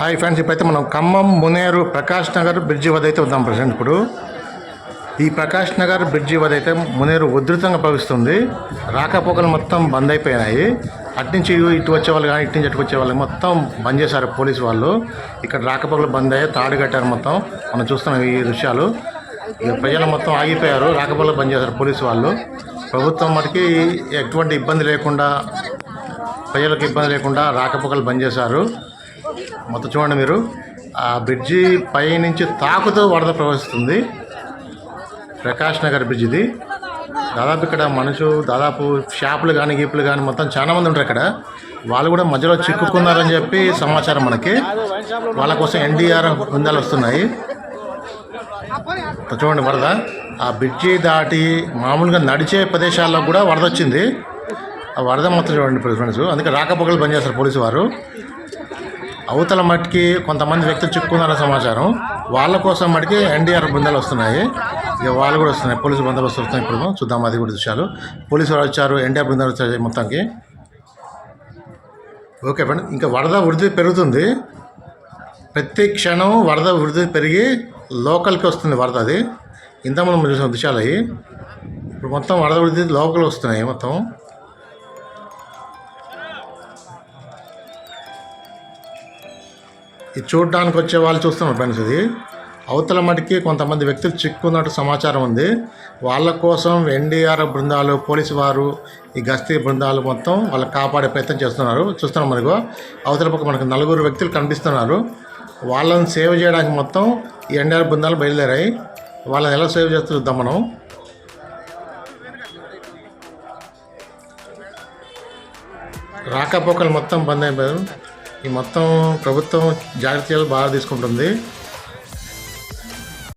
Hi friends ఇప్పుడైతే మనం Khammam Munneru Prakash Nagar bridge వద్ద అయితే ఉన్నాం ప్రజెంట్ ఇప్పుడు. ఈ ప్రకాష్ నగర్ బ్రిడ్జి వద్ద అయితే మునేరు ఉధృతంగా ప్రవహిస్తుంది. రాకపోకలు మొత్తం బంద్ అయిపోయినాయి. అటు నుంచి ఇటు వచ్చే వాళ్ళు కానీ ఇటు నుంచి అటు వచ్చే వాళ్ళు మొత్తం బంద్ చేశారు పోలీసు వాళ్ళు. ఇక్కడ రాకపోకలు బంద్ అయ్యాయి తాడు కట్టారు మొత్తం. మనం చూస్తున్నాం ఈ దృశ్యాలు. ప్రజలు మొత్తం ఆగిపోయారు. రాకపోకలు బంద్ చేశారు పోలీసు వాళ్ళు. ప్రభుత్వం మటుకి ఎటువంటి ఇబ్బంది లేకుండా ప్రజలకు ఇబ్బంది లేకుండా రాకపోకలు బంద్ చేశారు. మొత్తం చూడండి మీరు. ఆ బ్రిడ్జి పై నుంచి తాకుతూ వరద ప్రవహిస్తుంది. ప్రకాష్ నగర్ బ్రిడ్జ్ ఇది. దాదాపు ఇక్కడ మనుషు దాదాపు షాపులు కానీ గీపులు కానీ మొత్తం చాలా మంది ఉంటారు ఇక్కడ. వాళ్ళు కూడా మధ్యలో చిక్కుకున్నారని చెప్పి సమాచారం మనకి. వాళ్ళ కోసం ఎన్డీఆర్ఎఫ్ బృందాలు వస్తున్నాయి. చూడండి వరద. ఆ బ్రిడ్జి దాటి మామూలుగా నడిచే ప్రదేశాల్లో కూడా వరద వచ్చింది. ఆ వరద మొత్తం చూడండి ఫ్రెండ్స్. అందుకే రాకపోకలు పనిచేస్తారు చేస్తారు పోలీసు వారు. అవతల మట్టికి కొంతమంది వ్యక్తులు చిక్కుకున్నారని సమాచారం. వాళ్ళ కోసం మటుకి ఎన్డీఆర్ బృందాలు వస్తున్నాయి. ఇక వాళ్ళు కూడా వస్తున్నాయి. పోలీసు బందోబస్తు వస్తున్నాయి ఇప్పుడు. చూద్దాం అది కూడా దృశ్యాలు పోలీసు వాళ్ళు వచ్చారు. ఎన్డీఆర్ బృందాలు వచ్చాయి మొత్తానికి. ఓకే ఫ్రెండ్ ఇంకా వరద వృద్ధి పెరుగుతుంది. ప్రతి క్షణం వరద వృద్ధి పెరిగి లోకల్కి వస్తుంది వరద అది. ఇంతకుముందు చూసిన దృశ్యాలు అవి. ఇప్పుడు మొత్తం వరద వృద్ధి లోకల్ వస్తున్నాయి మొత్తం. ఇది చూడడానికి వచ్చే వాళ్ళు చూస్తున్నారు ఫ్రెండ్స్ ఇది. అవతల మటుకి కొంతమంది వ్యక్తులు చిక్కున్నట్టు సమాచారం ఉంది. వాళ్ళ కోసం ఎన్డీఆర్ బృందాలు పోలీసు వారు ఈ గస్తీ బృందాలు మొత్తం వాళ్ళు కాపాడే ప్రయత్నం చేస్తున్నారు. చూస్తున్నాం మనకు అవతల పక్క మనకు నలుగురు వ్యక్తులు కనిపిస్తున్నారు. వాళ్ళని సేవ్ చేయడానికి మొత్తం ఈ ఎన్డీఆర్ బృందాలు బయలుదేరాయి. వాళ్ళని ఎలా సేవ్ చేస్తూ చూద్దాం మనం. రాకపోకలు మొత్తం బంద్ అయిపోయారు ఈ మొత్తం ప్రభుత్వం జాగ్రత్తలు బాగా తీసుకుంటుంది.